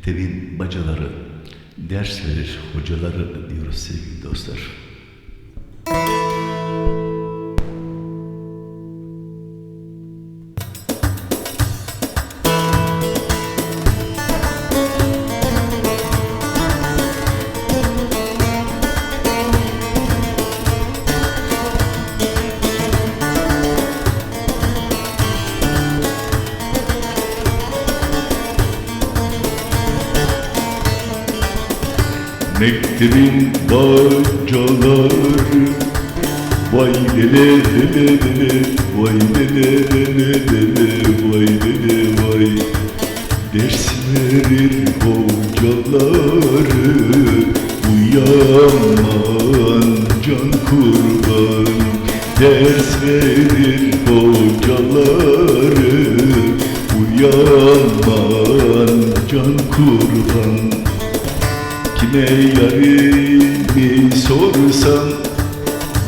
Mektebin bacaları, ders verir hocaları diyoruz sevgili dostlar. Mektebin bacaları Vay lele lele lele Vay lele lele lele Vay lele vay. Ders verir hocaları Uyanman can kurban. Ders verir hocaları Uyanman can kurban Kime yarimi sorsan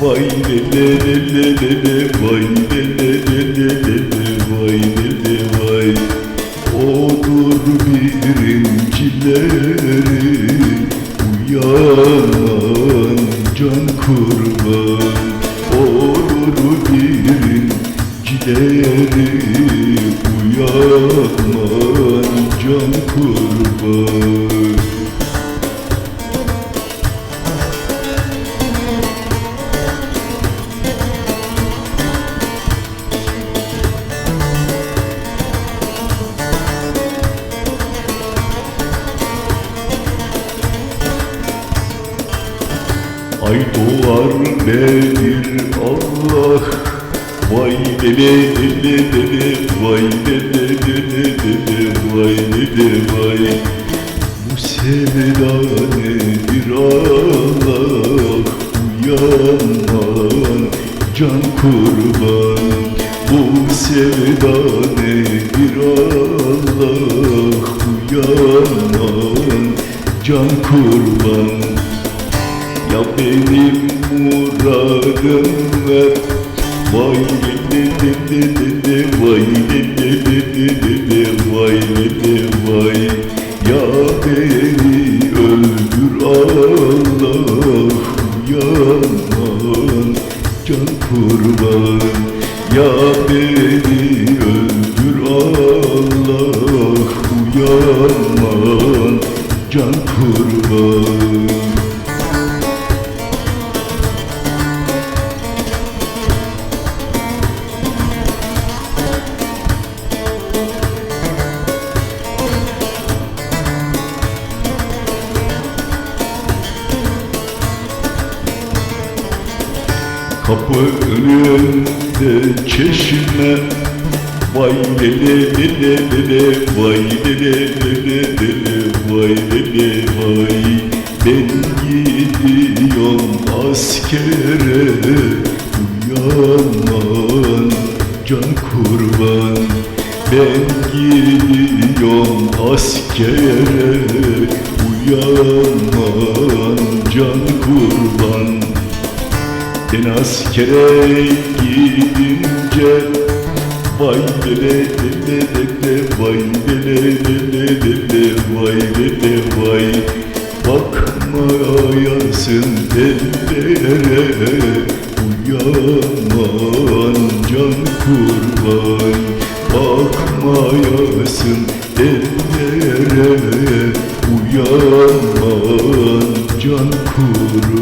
Vay le le le le le le Vay le le le le le le Vay le le vay Odur birincileri Uyanan can kurban Olur birincileri Uyanman can kurban Ay doğar nedir Allah? Vay lele lele lele Vay lele lele lele Vay lele vay. Bu sevda nedir Allah? Uyanman can kurban. Bu sevda nedir Allah? Uyanman can kurban ya benim muradım ver Vay lele lele lele Vay lele lele lele Vay lele vay Ya beni öldür Allah Uyanman can kurban Ya beni öldür Allah Uyanman can kurban Kapı önünde çeşme. Vay lele lele lele Vay lele lele lele Vay lele vay. Ben gidiyorum askere Uyanman can kurban. Ben gidiyorum askere Uyanman can kurban ben askere gidince Vay lele lele lele Vay lele lele lele Vay lele vay. Bakmayasın ellere Uyanman can kurban. Bakmayasın ellere Uyanman can kurban